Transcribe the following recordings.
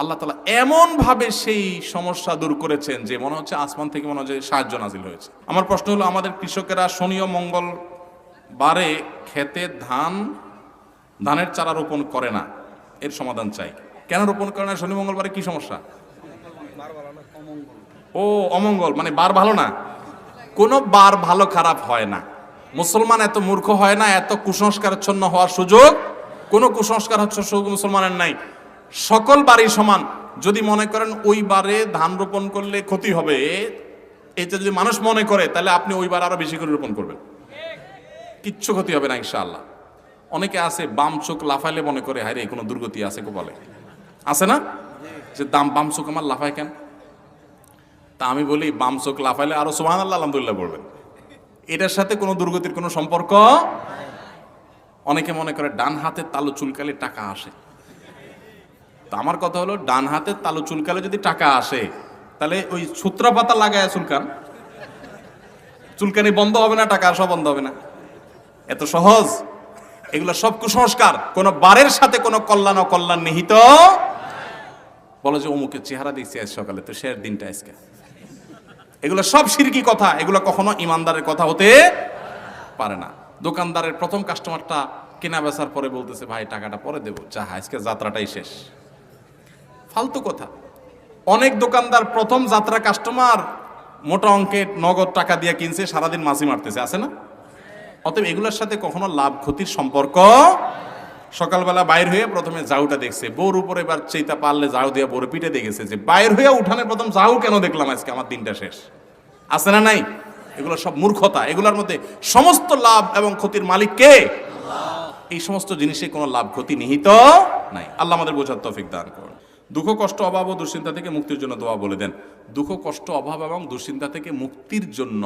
আল্লাহ তালা এমনভাবে সেই সমস্যা দূর করেছেন যে মনে হচ্ছে আসমান থেকে মনে হচ্ছে সাহায্য নাজিল হয়েছে। আমার প্রশ্ন হলো, আমাদের কৃষকেরা শনি ও মঙ্গল বারে খেতে ধান, ধানের চারা রোপণ করে না, এর সমাধান চাই। কেন রোপণ করে না? শনি মঙ্গলবারে কি সমস্যা? ও, অমঙ্গল মানে বার ভালো না? কোনো বার ভালো খারাপ হয় না। মুসলমান এত মূর্খ হয় না, এত কুসংস্কারচ্ছন্ন হওয়ার সুযোগ, কোনো কুসংস্কার হচ্ছে মুসলমানের নাই। সকল বাড়ি সমান। যদি মনে করেন ওই বারে ধান রোপণ করলে ক্ষতি হবে এটা যদি মানুষ মনে করে, তাহলে আপনি ওই বার আরও বেশি করে রোপণ করবেন। কিচ্ছু ক্ষতি হবে না, ইনশাআল্লাহ। অনেকে আছে, বাম চোখ লাফাইলে মনে করে হায় রে কোনো দুর্গতি আছে বলে আছে না? যে দাম, বাম চোখ আমার লাফায় কেন? তা আমি বলি, বাম চোখ লাফাইলে আরও সোহান আল্লাহ আলহামদুলিল্লাহ বলবেন। এটার সাথে কোনো দুর্গতির কোনো সম্পর্ক অনেকে মনে করে, ডান হাতের তালু চুলকালে টাকা আসে। তো আমার কথা হলো, ডান হাতের তালু চুলকালে যদি টাকা আসে, তাহলে ওই সূত্রা পাতা লাগায় চুলকান। চুলকানি বন্ধ হবে না, টাকা আসা বন্ধ হবে না। এত সহজ? এগুলো সব কুসংস্কার। কোন বারের সাথে কোনো কল্যাণ অকল্যাণ নিহিত। বলো যে, অমুকের চেহারা দেখছি আজ সকালে, তো শেষ দিনটা আজকে। এগুলো সব সিরকি কথা, এগুলো কখনো ইমানদারের কথা হতে পারে না। দোকানদারের প্রথম কাস্টমারটা কেনা বেচার পরে বলতেছে, ভাই, টাকাটা পরে দেবো। যা আজকে যাত্রাটাই শেষ। ফালতু কথা। অনেক দোকানদার প্রথম যাত্রা কাস্টমার মোটা অঙ্কের নগদ টাকা দিয়ে কিনছে, সারাদিন মাছি মারতেছে, আছে না? অতএব এগুলোর সাথে কখনো লাভ ক্ষতির সম্পর্ক সকালবেলা বাইর হয়ে প্রথমে জাউটা দেখছে। বউর উপরে এবার চেইতা পারলে জাউ দিয়ে বড় পিঠে দেখেছে যে, বাইর হয়ে উঠানে প্রথম জাউ কেন দেখলাম আজকে? আমার দিনটা শেষ। আছে না নাই? এগুলো সব মূর্খতা। এগুলোর মধ্যে সমস্ত লাভ এবং ক্ষতির মালিক কে? এই সমস্ত জিনিসে কোনো লাভ ক্ষতি নিহিত নাই। আল্লাহ আমাদের বোঝার তৌফিক দান করুন। দুঃখ, কষ্ট, অভাব ও দুশ্চিন্তা থেকে মুক্তির জন্য দোয়া বলে দেন। দুঃখ, কষ্ট, অভাব এবং দুশ্চিন্তা থেকে মুক্তির জন্য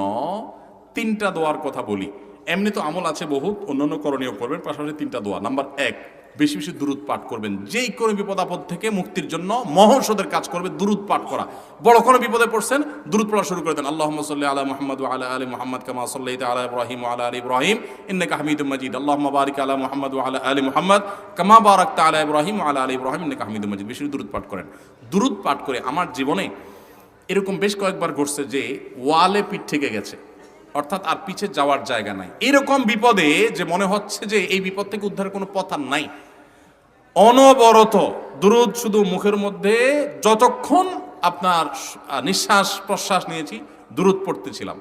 তিনটা দোয়ার কথা বলি। এমনি তো আমল আছে বহুত, অন্যান্য করণীয় করবেন, পাশাপাশি তিনটা দোয়া। নাম্বার এক বেশি বেশি দুরুদ পাঠ করবেন। যেই কোনো বিপদ আপদ থেকে মুক্তির জন্য মহৌষধের কাজ করবে দুরুদ পাঠ করা। বড় কোনো বিপদে পড়ছেন, দুরুদ পড়া শুরু করে দেন। আল্লাহ সাল্লি আলা মোহাম্মদ আলা আলী মোহাম্মদ কামা সাল্লাহ আলা ইব্রাহিম আলা আলী ইব্রাহিম, ইন্নাকা হামিদুম মাজিদ। আল্লাহ বারিক আলা মোহাম্মদ আলা আলী মোহাম্মদ কামা বারাক আলা ইব্রাহিম আলা আলী ইব্রাহিম, ইন্নাকা হামিদুম মাজিদ। বেশি দুরুদ পাঠ করেন। দুরুদ পাঠ করে আমার জীবনে এরকম বেশ কয়েকবার ঘটছে যে ওয়ালে পিঠ থেকে গেছে। অর্থাৎ আর পিছে যাওয়ার জায়গা নাই। এরকম বিপদে যে মনে হচ্ছে যে এই বিপদ থেকে উদ্ধারের কোনো পথ আর নাই। অনবরত, দুরুদ শুধু মুখের মধ্যে, যতক্ষণ আপনার নিঃশ্বাস প্রশ্বাস নিয়েছি, দুরুদ পড়তেছিলাম।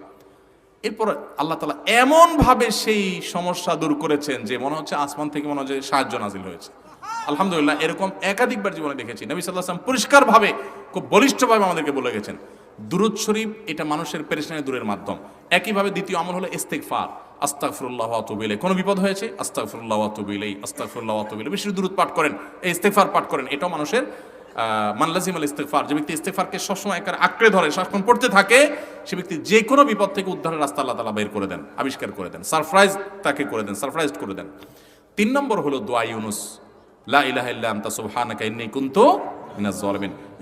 এরপর আল্লাহ তালা এমনভাবে সেই সমস্যা দূর করেছেন যে মনে হচ্ছে আসমান থেকে মনে হচ্ছে সাহায্য নাজিল হয়েছে। আলহামদুলিল্লাহ, এরকম একাধিকবার জীবনে দেখেছি। নবী সাল্লাহ আসলাম পরিষ্কারভাবে, খুব বলিষ্ঠভাবে আমাদেরকে বলে গেছেন। দুরুদ শরীফ এটা মানুষের পেরেশানি দূরের মাধ্যম। একইভাবে দ্বিতীয় আমল হলো ইস্তেকফার আস্তাগফিরুল্লাহ ওয়া আতুবু কোনো বিপদ হয়েছে? আস্তাগফিরুল্লাহ ওয়া আতুবু ইলাইহি। বেশি দূরত পাঠ করেন। এই ইস্তেগফার পাঠ করেন। এটাও মানুষের মানলাজিম আল ইস্তেগফার। যে ব্যক্তি ইস্তেগফারকে সবসময় একার আঁকড়ে ধরে, সারাক্ষণ পড়তে থাকে, সে ব্যক্তি যে কোনো বিপদ থেকে উদ্ধারের রাস্তা আল্লাহ তালা বের করে দেন, আবিষ্কার করে দেন, সারপ্রাইজ তাকে করে দেন সারপ্রাইজ করে দেন। তিন নম্বর হলো দোয়া ইউনুস। লা ইলাহা ইল্লা আনতা, সুবহানাকা ইন্নী কুনতু মিনাজ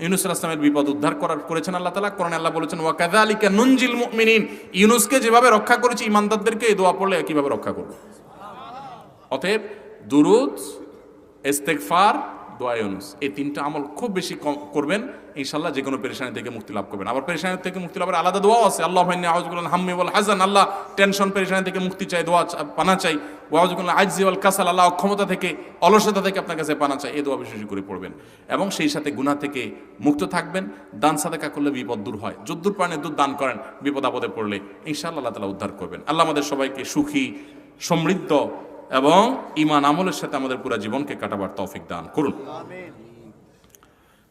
ইউনুস আলাইহিস বিপদ উদ্ধার করার করেছেন আল্লাহ তালা কোরআনে আল্লাহ বলেছেন ওয়াকাদা আলিকা নুনজিল মুমিনিন। ইউনুসকে যেভাবে রক্ষা করেছি ইমানদারদেরকে এই দোয়া পড়লে কীভাবে রক্ষা করবে? অতএব দুরুদ, ইস্তেগফার দোয়া ইউনুস। এই তিনটা আমল খুব বেশি করবেন, ইনশাল্লাহ যে কোনো পেরেশানি থেকে মুক্তি লাভ করবেন। আবার পেরেশানি থেকে মুক্তি লাভের আলাদা দোয়াও আছে, আল্লাহ হাইনি আউজগুল হাম্মি ওয়াল হাজান আল্লাহ টেনশন পেরেশানি থেকে মুক্তি চাই, দোয়া পানা চাই। ওয়াজগুল আজজি ওয়াল কাসাল, আল্লাহ অক্ষমতা থেকে, অলসতা থেকে আপনার কাছে পানা চাই, এই দোয়া বিশেষ করে পড়বেন। এবং সেই সাথে গুনাহ থেকে মুক্ত থাকবেন, দান সাদাকা করলে বিপদ দূর হয়। যদ্দূর পানে দুধ দান করেন, বিপদ আপদে পড়লে ইনশাআল্লাহ আল্লাহ তালা উদ্ধার করবেন। আল্লাহ আমাদের সবাইকে সুখী, সমৃদ্ধ এবং ইমান আমলের সাথে আমাদের পুরো জীবনকে কাটাবার তৌফিক দান করুন।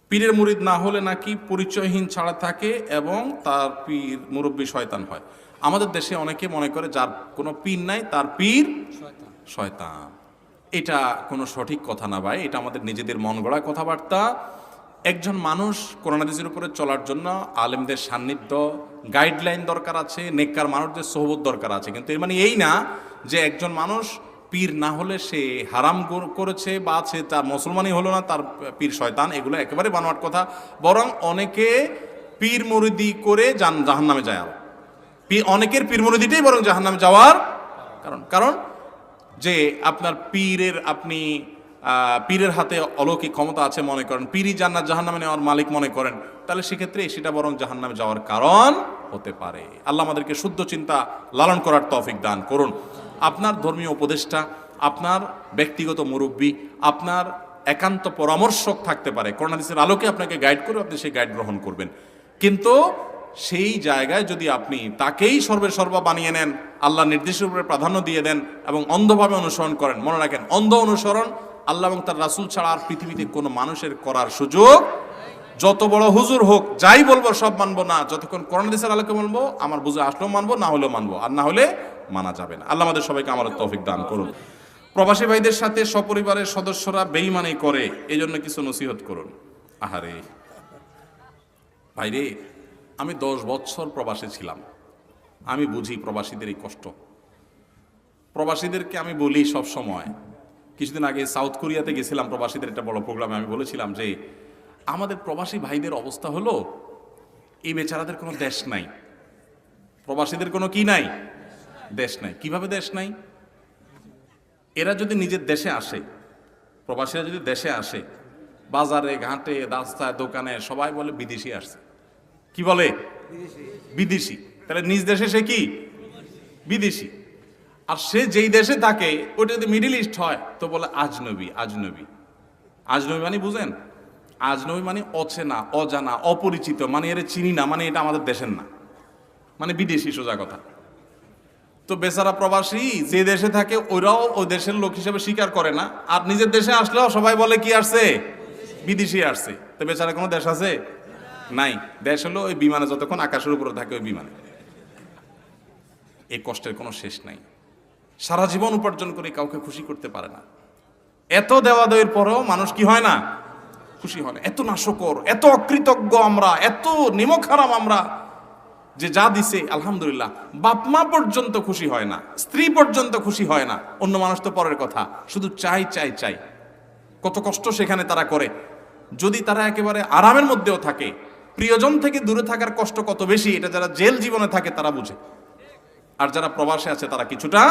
পীরের মুরিদ না হলে নাকি পরিচয়হীন ছাড়া থাকে এবং তার পীর মুরব্বী শয়তান হয়। আমাদের দেশে অনেকে মনে করে যার কোনো পীর নাই তার পীর শয়তান। এটা কোনো সঠিক কথা না ভাই এটা আমাদের নিজেদের মন গড়া কথাবার্তা। একজন মানুষ করোনাদিজের উপরে চলার জন্য আলেমদের সান্নিধ্য গাইডলাইন দরকার আছে নেককার মানুষদের সহবত দরকার আছে। কিন্তু এর মানে এই না যে একজন মানুষ পীর না হলে সে হারাম করেছে বা সে তার মুসলমানই হলো না, তার পীর শয়তান, এগুলো একেবারে বানোয়াট কথা। বরং অনেকে পীর মুরিদি করে জান জাহান নামে যায় আরও। অনেকের পীর মুরিদিটাই বরং জাহান নামে যাওয়ার কারণ। কারণ যে আপনার পীরের আপনি পীরের হাতে অলৌকিক ক্ষমতা আছে মনে করেন, পীরই জান্নাত জাহান্নামে নেওয়ার মালিক মনে করেন, তাহলে সেক্ষেত্রে সেটা বরং জাহান্নামে যাওয়ার কারণ হতে পারে। আল্লাহ আমাদেরকে শুদ্ধ চিন্তা লালন করার তৌফিক দান করুন। আপনার ধর্মীয় উপদেষ্টা, আপনার ব্যক্তিগত মুরব্বী, আপনার একান্ত পরামর্শক থাকতে পারে। করোনাদিসের আলোকে আপনাকে গাইড করে আপনি সেই গাইড গ্রহণ করবেন। কিন্তু সেই জায়গায় যদি আপনি তাকেই সর্বে সর্বা বানিয়ে নেন, আল্লাহ নির্দেশের উপরে প্রাধান্য দিয়ে দেন এবং অন্ধভাবে অনুসরণ করেন, মনে রাখেন, অন্ধ অনুসরণ আল্লাহ এবং তার রাসুল ছাড়া আর পৃথিবীতে কোনো মানুষের করার সুযোগ যত বড় হুজুর হোক, যাই বলব সব মানবো না। যতক্ষণ করোনা দেশের আলোকে বলব আমার বুঝে আসলেও মানবো, না হলেও মানবো। আর না হলে মানা যাবে না। আল্লাহ আমাদের সবাইকে আমার তৌফিক দান করুন। প্রবাসী ভাইদের সাথে সপরিবারের সদস্যরা বেইমানি করে এই জন্য কিছু নসিহত করুন। আহারে। ভাইরে, আমি দশ বছর প্রবাসে ছিলাম। আমি বুঝি প্রবাসীদের এই কষ্ট। প্রবাসীদেরকে আমি বলি সব সময়, কিছুদিন আগে সাউথ কোরিয়াতে গেছিলাম প্রবাসীদের একটা বড় প্রোগ্রামে, আমি বলেছিলাম যে, আমাদের প্রবাসী ভাইদের অবস্থা হলো, এই বেচারাদের কোনো দেশ নাই। প্রবাসীদের কোনো কি নাই? দেশ নাই। কীভাবে দেশ নাই? এরা যদি নিজের দেশে আসে, প্রবাসীরা যদি দেশে আসে, বাজারে, ঘাটে, রাস্তায়, দোকানে, সবাই বলে বিদেশি আসছে। কি বলে? বিদেশি। তাহলে নিজ দেশে সে কি? বিদেশি। আর সে যেই দেশে থাকে, ওটা যদি মিডিল ইস্ট হয়, তো বলে আজনবী আজনবী। আজনবী মানে বুঝেন? আজনবী মানে অচেনা, অজানা, অপরিচিত মানে এর চিনি না মানে এটা আমাদের দেশের না। মানে বিদেশি সোজা কথা। তো বেচারা প্রবাসী, যে দেশে থাকে ওরাও ওই দেশের লোক হিসেবে স্বীকার করে না। আর নিজের দেশে আসলেও সবাই বলে, কি আসছে? বিদেশি আসছে। তো বেচারা কোনো দেশ আছে? নাই। দেশ হলো ওই বিমানে যতক্ষণ আকাশের উপরে থাকে ওই বিমানে। এই কষ্টের কোনো শেষ নাই। সারা জীবন উপার্জন করে কাউকে খুশি করতে পারে না। এত দেওয়া দেওয়ার পরেও মানুষ কি হয় না? খুশি হয় না। এত নাশকর, এত অকৃতজ্ঞ আমরা, এত নিমক হারাম আমরা। যে যা দিছে, আলহামদুলিল্লাহ, বাপ মা পর্যন্ত খুশি হয় না, স্ত্রী পর্যন্ত খুশি হয় না, অন্য মানুষ তো পরের কথা, শুধু চাই চাই চাই। কত কষ্ট সেখানে তারা করে। যদি তারা একেবারে আরামের মধ্যেও থাকে, প্রিয়জন থেকে দূরে থাকার কষ্ট কত বেশি, এটা যারা জেল জীবনে থাকে তারা বুঝে। আর যারা প্রবাসে আছে তারা কিছুটা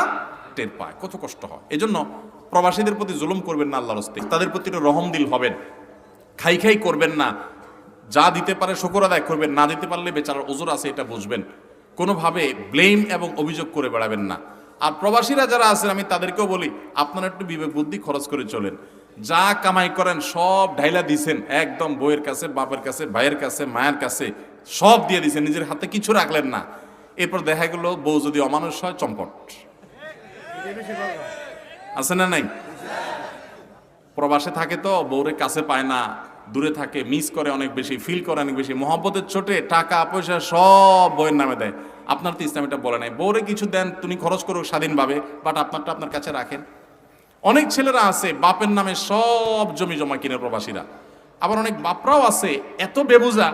টের পায়, কত কষ্ট হয়। এজন্য প্রবাসীদের প্রতি জুলুম করবেন না আল্লাহর তাদের প্রতি একটু রহম দিল হবেন। খাই খাই করবেন না যা দিতে পারে শুকর আদায় করবেন, না দিতে পারলে বেচারার ওজোর আছে, এটা বুঝবেন। কোনোভাবে ব্লেম এবং অভিযোগ করে বেড়াবেন না। আর প্রবাসীরা যারা আছেন, আমি তাদেরকেও বলি, আপনারা একটু বিবেক বুদ্ধি খরচ করে চলেন। যা কামাই করেন, সব ঢাইলা দিছেন, একদম বইয়ের কাছে, বাপের কাছে, ভাইয়ের কাছে, মায়ের কাছে, সব দিয়ে দিছেন, নিজের হাতে কিছু রাখলেন না। এরপর দেখা গেল, বউ যদি অমানুষ হয়, চম্পট। আছে না নাই? প্রবাসে থাকে তো, বউরে কাছে পায় না দূরে থাকে মিস করে অনেক বেশি ফিল করে অনেক বেশি, মহব্বতের ছোটে টাকা, পয়সা সব বইয়ের নামে দেয়। আপনার তো ইসলাম এটা বলে নাই। বউরে কিছু দেন, তুমি খরচ করো স্বাধীনভাবে বাট আপনারটা আপনার কাছে রাখেন। অনেক ছেলেরা আছে, বাপের নামে সব জমি জমা কিনে প্রবাসীরা। আবার অনেক বাপরাও আছে, এত বেবুজা,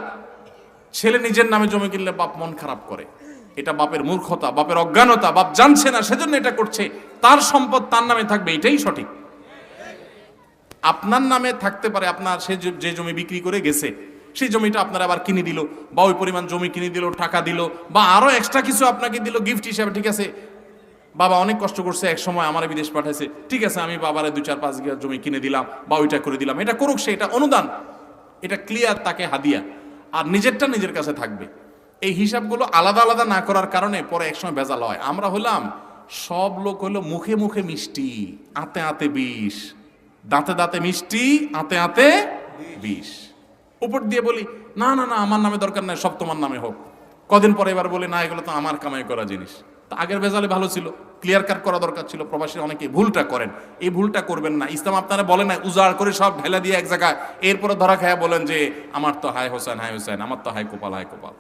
ছেলে নিজের নামে জমি কিনলে বাপ মন খারাপ করে। এটা বাপের মূর্খতা, বাপের অজ্ঞানতা, বাপ জানছে না, সেজন্য এটা করছে। তার সম্পদ তার নামে থাকবে, এটাই সঠিক। আপনার নামে থাকতে পারে, আপনার সে যে- জমি বিক্রি করে গেছে, সেই জমিটা আপনার আবার কিনে দিল, বা ওই পরিমাণ জমি কিনে দিল, টাকা দিল, বা আরও এক্সট্রা কিছু আপনাকে দিল গিফট হিসাবে, ঠিক আছে? বাবা অনেক কষ্ট করছে, এক সময় আমার বিদেশ পাঠাইছে, ঠিক আছে, আমি বাবারে দুই চার পাঁচ বিঘা জমি কিনে দিলাম, বা ওইটা করে দিলাম, এটা করুক সে, এটা অনুদান, এটা ক্লিয়ার তাকে হাদিয়া, আর নিজেরটা নিজের কাছে থাকবে। এই হিসাবগুলো আলাদা আলাদা না করার কারণে পরে একসময় ভেজাল হয়। আমরা হলাম, সব লোক হলো মুখে মুখে মিষ্টি, আতে আতে বিষ দাঁতে দাঁতে মিষ্টি, আতে আতে বিষ। উপর দিয়ে বলি, না না না, আমার নামে দরকার নাই, সব তোমার নামে হোক। কদিন পরে এবার বলি, না, এগুলো তো আমার কামাই করা জিনিস। তা আগের ভেজালে ভালো ছিল ক্লিয়ার কাট করা দরকার ছিল প্রবাসী অনেকে ভুলটা করেন। এই ভুলটা করবেন না। ইসলাম আপনারা বলেন না উজাড় করে সব ঢেলা দিয়ে এক জায়গায় এরপরে ধরা খায়া, বলেন যে, আমার তো হায় হোসেন হায় হোসেন, আমার তো হায় কোপাল হাই কোপাল।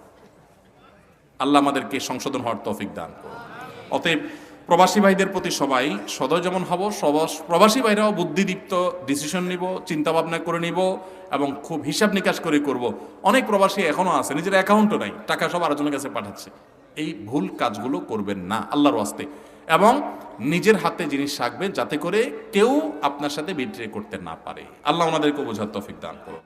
আল্লাহ আমাদেরকে সংশোধন হওয়ার তৌফিক দান করুন। অতএব প্রবাসী ভাইদের প্রতি সবাই সদয় যেমন হব, প্রবাসী ভাইরাও বুদ্ধিদীপ্ত ডিসিশন নিব চিন্তা ভাবনা করে নিব এবং খুব হিসাব নিকাশ করে করব। অনেক প্রবাসী এখনও আছে, নিজের অ্যাকাউন্টও নাই, টাকা সব আরেকজনের কাছে পাঠাচ্ছে। এই ভুল কাজগুলো করবেন না, আল্লাহর ওয়াস্তে। এবং নিজের হাতে জিনিস রাখবেন যাতে করে কেউ আপনার সাথে বিট্রে করতে না পারে। আল্লাহ ওনাদেরকে বোঝার তৌফিক দান করুন।